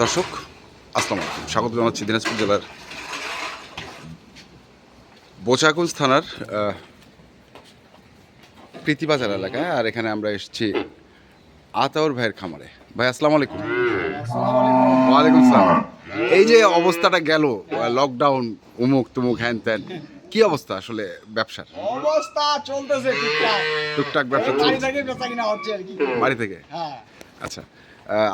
দর্শক আসসালামু আলাইকুম। স্বাগত জানাচ্ছি দিনাজপুর জেলার বোচাগঞ্জ থানার প্রীতিবাজার এলাকায়। আর এখানে আমরা এসেছি আতাউর ভাইয়ের খামারে। ভাই আসসালামু আলাইকুম। ওয়ালাইকুম আসসালাম এই যে অবস্থাটা গেল লকডাউন উমুক তুমুক হ্যান ত্যান কি অবস্থা আসলে ব্যবসার? অবস্থা চলতেছে ঠিকঠাক। টুকটাক ব্যবসা বাড়ি থেকে বেচা কিনা হচ্ছে আর কি। বাড়ি থেকে? হ্যাঁ। আচ্ছা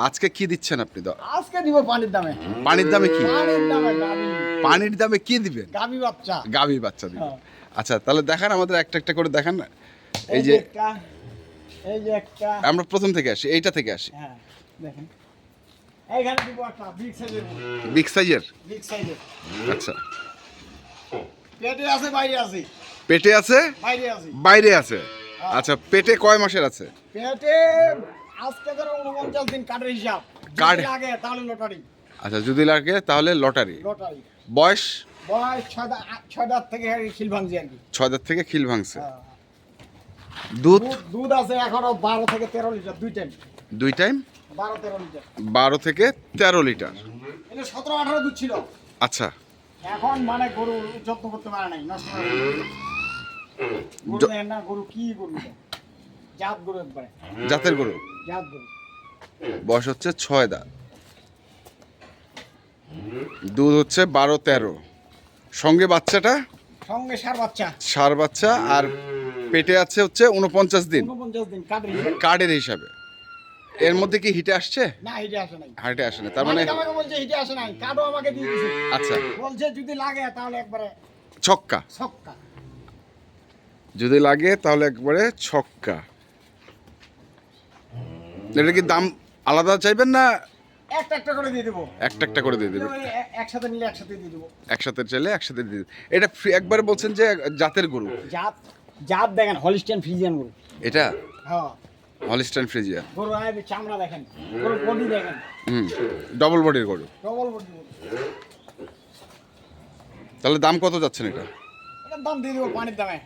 আজকে কি দিচ্ছেন আপনি আজকে দিব পানির দামে। পানির দামে কি? পানির দামে গাবি পানির দামে কি দিবেন? গাবি বাচ্চা। গাভী বাচ্চা দিবেন। হ্যাঁ। আচ্ছা তাহলে দেখান আমাদের একটা একটা করে দেখান না। এই যে যে এই যে একটা। আমরা প্রথম থেকে আসি এইটা থেকে আসি। হ্যাঁ দেখেন। এইখানে দিব একটা বিগ সাইজের বিগ সাইজের বিগ সাইজের আচ্ছা। পেটে আছে বাইরে আছে। পেটে আছে? বাইরে আছে। বাইরে আছে। আচ্ছা পেটে কয় মাসের আছে? পেটে আজকে ধরো উনপঞ্চাশ দিন কার্ডের হিসাব। কার্ড- লাগে তাহলে লটারি। আচ্ছা যদি লাগে তাহলে লটারি। লটারি। বয়স? বয়স ছয় দাঁত থেকে খিল ভাঙছি আর কি। ছয় দাঁত থেকে খিল ভাঙছে। দুধ? দুধ আছে এখনও বারো থেকে তেরো লিটার দুই টাইম দুই টাইম বারো তেরো লিটার। বারো থেকে তেরো লিটার। এটা সতেরো আঠারো দুধ ছিল। আচ্ছা। এখন মানে গরু যত্ন করতে পারে নাই নষ্ট গরু না গরু কি গরু? জাত গরু একবারে। জাতের গরু? জাত গরু। বয়স হচ্ছে ছয় দাঁত। দুধ হচ্ছে বারো তেরো। সঙ্গে বাচ্চাটা? সঙ্গে সার বাচ্চা। সার বাচ্চা আর পেটে আছে হচ্ছে উনপঞ্চাশ দিন। দিন কার্ডের হিসাবে। এর মধ্যে কি হিটে আসছে? না হিটে আসে নাই। হাইটে আসে না তার মানে আমাকে বলছে হিটে আসে নাই। কার্ডও আমাকে দিয়ে দিছে। আচ্ছা। বলছে যদি লাগে তাহলে একবারে ছক্কা। ছক্কা। যদি লাগে তাহলে একবারে ছক্কা। এটা কি দাম আলাদা চাইবেন না একটা একটা করে দিয়ে দেবো। একটা একটা করে দিয়ে দেবেন একসাথে নিলে একসাথে দিয়ে দেবো। একসাথে চাইলে একসাথে দিয়ে দেবেন এটা একবারে বলছেন যে জাতের গরু? জাত জাত দেখেন হলিস্টিয়ান ফ্রিজিয়ান গরু। এটা? হ্যাঁ। ফ্রিজিয়া গরু আয় চামড়া দেখেন গরু বডি দেখেন। হুম ডবল বডির গরু। ডবল বডি তাহলে দাম কত যাচ্ছেন এটা? এটার দাম দিয়ে দেবো পানির দামে।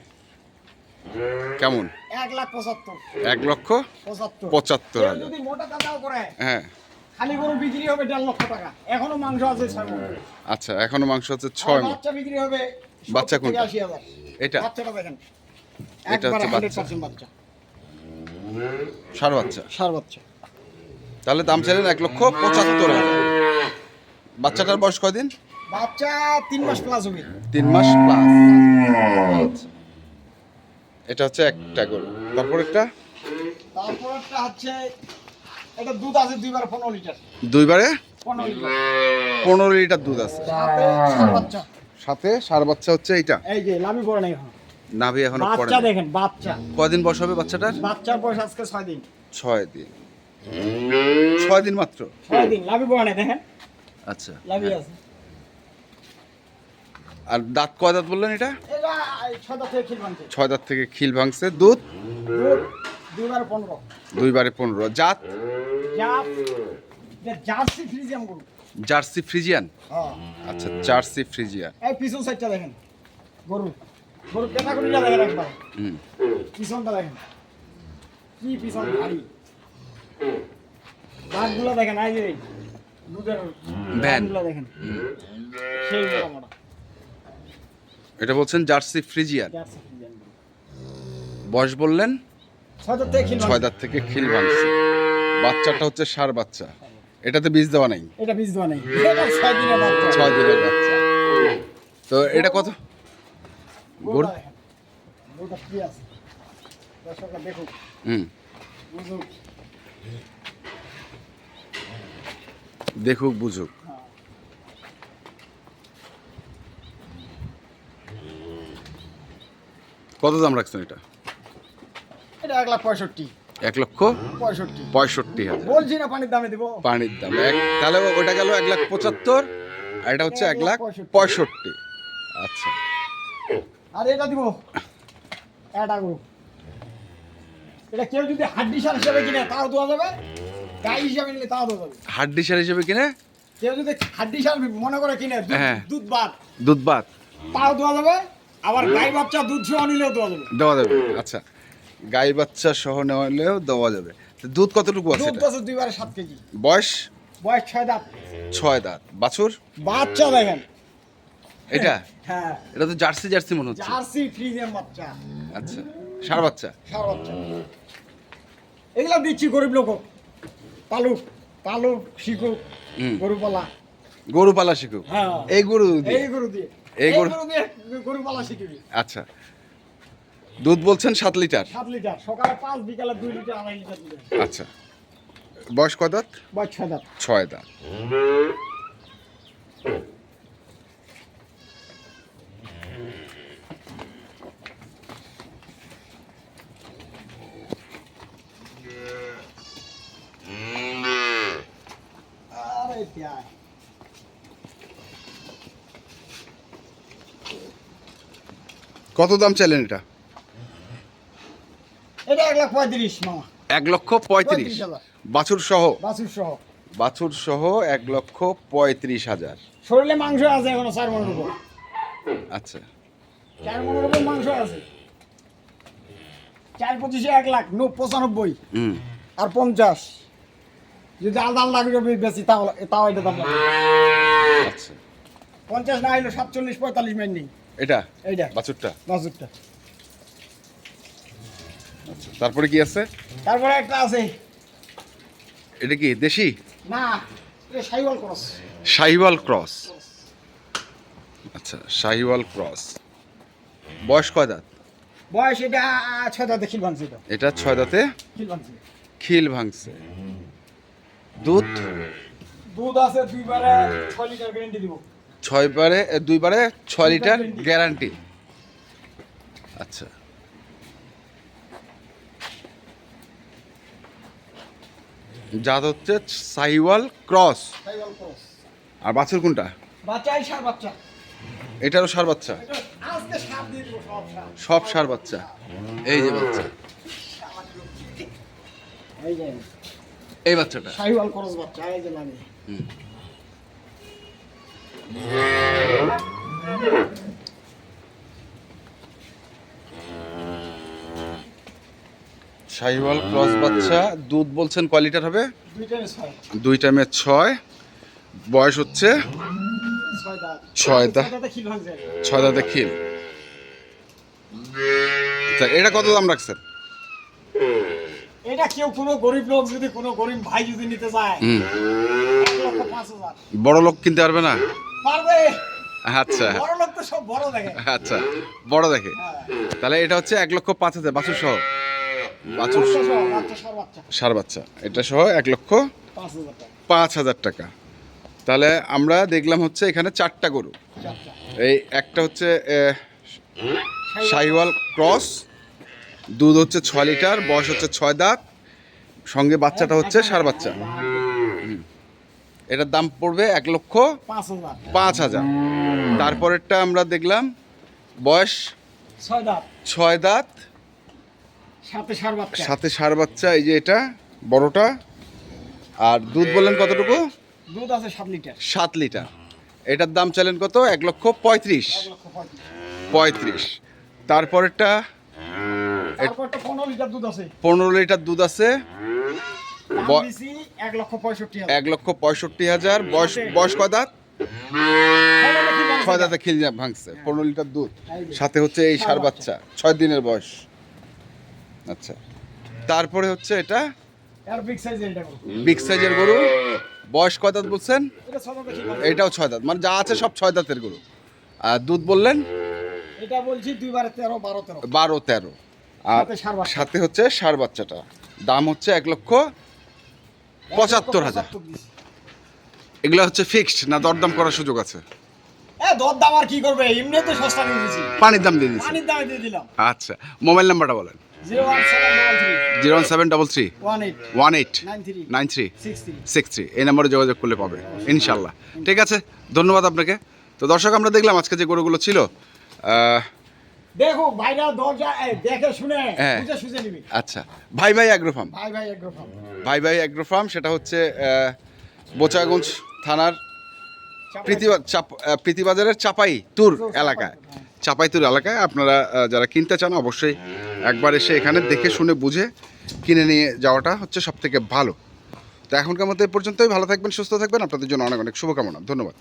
কেমন? এক লাখ পঁচাত্তর। এক লক্ষ পঁচাত্তর। পঁচাত্তর হাজার। যদি মোটা দাদাও করে হ্যাঁ। খালি গরু বিক্রি হবে দেড় লক্ষ টাকা। এখনও মাংস আছে ছয়। আচ্ছা এখনও মাংস আর ছয় মণ। বাচ্চা বিক্রি হবে বাচ্চা 70 থেকে কোনটা? এটা? বাচ্চাটা দেখেন। এটা হচ্ছে বাচ্চা। ষাট বাচ্চা। সার বাচ্চা? তাহলে দাম চাইলেন এক লক্ষ পঁচাত্তর হাজার। বাচ্চাটার বয়স কয়দিন? বাচ্চা তিন মাস প্লাস হবে। তিন মাস প্লাস এটা হচ্ছে একটা গরু। তারপর একটা? তারপর একটা হচ্ছে এটা দুধ আছে দুইবার পনেরো লিটার। দুইবারে? পনেরো লিটার। পনেরো লিটার দুধ আছে। সাথে সার বাচ্চা। হচ্ছে এইটা? এই যে লাভি পড়ে নাই এখন। নাভি এখনও পড়ে বাচ্চা। দেখেন বাচ্চা। কয়দিন বয়স হবে বাচ্চাটার? বাচ্চার বয়স আজকে ছয় দিন। ছয় দিন। ছয় দিন মাত্র? ছয় দিন লাভি পড়ে নাই দেখেন। আচ্ছা। লাভি আছে। আর দাঁত কয় দাঁত বললেন এটা? ছয় দাঁত থেকে খিল ভাঙছে। দুধ? দুইবার পনেরো। জাত? জার্সি ফ্রিজিয়ান হ্যাঁ। আচ্ছা জার্সি ফ্রিজিয়ান। এই পিছন সাইডটা দেখেন গরু। গরু ক্যাটাগরিটা দেখেন একবার। হুম। পিছনটা দেখেন। কি পিছন ভারী। দাঁতগুলো দেখেন এই যে দুধের ভ্যান। দাঁতগুলো দেখেন। সেই মোটা এটা বলছেন জার্সি ফ্রিজিয়ান। বয়স বললেন? ছয় দাঁত থেকে খিল ভাঙছে। বাচ্চাটা হচ্ছে সার বাচ্চা। এটাতে বীজ দেওয়া নাই? এটা বীজ দেওয়া নেই। এটা ছয় দিনের বাচ্চা। ছয় দিনের বাচ্চা। তো এটা কত? দেখুক। হুম। বুঝুক। দেখুক বুঝুক। কত দাম রাখছেন এটা? এটা এক লাখ পঁয়ষট্টি। এক লক্ষ পঁয়ষট্টি। পঁয়ষট্টি হাজার। বলছি না পানির দামে দেবো? পানির দাম। এক তাহলে ওটা গেল এক লাখ পঁচাত্তর আর এটা হচ্ছে এক লাখ পঁয়ষট্টি। আচ্ছা। আর এটা দিব? এটা গরু। এটা কেউ যদি হাড্ডি সার হিসাবে কিনে তাও দেওয়া যাবে। গাই হিসাবে নিলে তাও দেওয়া যাবে। হাড্ডি সার হিসেবে কিনে? কেউ যদি হাড্ডি সার মনে করে কিনে দুধ- হ্যাঁ। দুধ বাদ দুধ ভাত তাও দেওয়া যাবে। আবার গাই বাচ্চা দুধ সহ নিলেও দেওয়া যাবে। দেওয়া যাবে। আচ্ছা। গাই বাচ্চা সহ নেওয়া হলেও দেওয়া যাবে। দুধ কতটুকু আছে দুধ বছর দুইবারে সাত কেজি। বয়স? বয়স ছয় দাঁত। ছয় দাঁত। বাছুর? বাচ্চা দেখেন। এটা? হ্যাঁ। এটা তো জার্সি জার্সি মনে হচ্ছে। জার্সি ফ্রিজের বাচ্চা। আচ্ছা। সার বাচ্চা? সার বাচ্চা। এগুলা দিচ্ছি গরিব লোক পালুক। পালুক শিখুক। হুম। গরু পালা শিখুক। হ্যাঁ। এই গরু? এই গরু দিয়ে। এই গরু- গরু পালা শিখবি। আচ্ছা। দুধ বলছেন সাত লিটার? সাত লিটার। সকালে পাঁচ বিকালে দুই লিটার আড়াই লিটার দিবে আচ্ছা। বয়স কয় দাঁত? বয়স ছয় দাঁত। ছয় দাঁত। আরে কত দাম চাইলেন এটা? এটা এক লাখ পঁয়ত্রিশ মামা। এক লক্ষ পঁয়ত্রিশ। বাছুর সহ? বাছুর সহ। বাছুর সহ এক লক্ষ পঁয়ত্রিশ হাজার। শরীরে মাংস আছে এখনও চার মনের উপর। আচ্ছা। চার মনের উপর মাংস আছে। চার পঁচিশে এক লাখ নো পঁচানব্বই। আর পঞ্চাশ। যদি আলাদা আলাদা করে বেশি তাহলে তাও এটা দাম। আচ্ছা। পঞ্চাশ না হইল সাতচল্লিশ পঁয়তাল্লিশ মাইন নেই। এটা? এইটা। বাছুরটা? বাছুরটা। তারপরে কি আছে? তারপরে একটা আছে। এটা কি দেশি? না এটা সাইওয়াল ক্রস। শাহিওয়াল ক্রস। আচ্ছা শাহিওয়াল ক্রস। বয়স কয় দাঁত? বয়স এটা ছয় দাঁতে খিল ভাঙছে এটা। এটা ছয় দাঁতে? খিল ভাঙছে। খিল ভাঙছে। দুধ? দুধ আছে দুইবারে ছয় লিটার গ্যারেন্টি দিব। ছয় এ, দুই বারে ছয় লিটার গ্যারান্টি আচ্ছা। জাত হচ্ছে সাইওয়াল ক্রস। আর বাছুর কোনটা? এটারও সার বাচ্চা? সব সার। বাচ্চা। এই যে বাচ্চা। এই বাচ্চাটা। সাইওয়াল ক্রস বাচ্চা এই যে হুম। শাহিওয়াল ক্রস বাচ্চা দুধ বলছেন কয় লিটার হবে? দুই টাইমে ছয়। বয়স হচ্ছে? ছয় দাঁত। ছয় দাঁত। খিল আচ্ছা এটা কত দাম রাখছেন? এটা কেউ কোনো গরিব লোক যদি কোনো গরিব ভাই যদি নিতে চায় বড় লোক কিনতে পারবে না? আচ্ছা। আচ্ছা বড় দেখে। হ্যাঁ। তাহলে এটা হচ্ছে এক লক্ষ পাঁচ হাজার বাছুর সহ? বাছুর সার বাচ্চা। এটা সহ এক লক্ষ পাঁচ হাজার টাকা। পাঁচ হাজার টাকা। তাহলে আমরা দেখলাম হচ্ছে এখানে চারটা গরু। এই একটা হচ্ছে শাহিওয়াল ক্রস দুধ হচ্ছে ছয় লিটার বয়স হচ্ছে ছয় দাঁত সঙ্গে বাচ্চাটা হচ্ছে সার বাচ্চা। এটার দাম পড়বে এক লক্ষ পাঁচ হাজার। তারপরেরটা আমরা দেখলাম বয়স? ছয় দাঁত। সাথে সার বাচ্চা। এই যে এটা বড়টা। আর দুধ বললেন কতটুকু? দুধ আছে সাত লিটার। সাত লিটার। এটার দাম চাইলেন কত? এক লক্ষ পঁয়ত্রিশ। পঁয়ত্রিশ। তারপরেরটা? পনেরো লিটার দুধ আছে। পনেরো লিটার দুধ আছে। এক লক্ষ পঁয়ষট্টি হাজার। বয়স বয়স কয় দাঁত ছয় দাঁতে খিল ভাঙছে? পনেরো লিটার দুধ। সাথে হচ্ছে এই সার বাচ্চা। ছয় দিনের বয়স। আচ্ছা। তারপরে হচ্ছে এটা? বিগ সাইজের গরু। বয়স কয় দাঁত বলছেন? এটাও ছয় দাঁত। মানে যা আছে সব ছয় দাঁতের গরু। আর দুধ বললেন? এটা বলছি দুইবারে তেরো বারো তেরো। বারো তেরো। আর সাথে সাথে হচ্ছে সার বাচ্চাটা। দাম হচ্ছে এক লক্ষ পঁচাত্তর হাজার। এগুলো হচ্ছে ফিক্সড না দরদাম করার সুযোগ আছে? এ আর কি করবে? এমনি তো সস্তা দিয়ে দিছি পানির দাম দিয়ে দিচ্ছি পানির দামে দিয়ে দিলাম। আচ্ছা মোবাইল নাম্বারটা বলেন। Zero one seven double three. One eight. Nine three. Six three এই নম্বরে যোগাযোগ করলে পাবে ইনশাল্লাহ। ঠিক আছে ধন্যবাদ আপনাকে। তো দর্শক আমরা দেখলাম আজকে যে গরুগুলো ছিল দেখো ভাইরা দরজা দেখে শুনে হ্যাঁ। বুঝে সুঝে নিবি। আচ্ছা ভাই ভাই অ্যাগ্রো ফার্ম ভাই ভাই একরকম ভাই ভাই অ্যাগ্রো ফার্ম সেটা হচ্ছে বোচাগঞ্জ থানার প্রীতিবাজারের চাপাই তুর এলাকায়। চাপাই তুর এলাকায় আপনারা যারা কিনতে চান অবশ্যই একবার এসে এখানে দেখে শুনে বুঝে কিনে নিয়ে যাওয়াটা হচ্ছে সব থেকে ভালো। তো এখনকার মতো এই পর্যন্তই ভালো থাকবেন সুস্থ থাকবেন। আপনাদের জন্য অনেক অনেক শুভকামনা। ধন্যবাদ।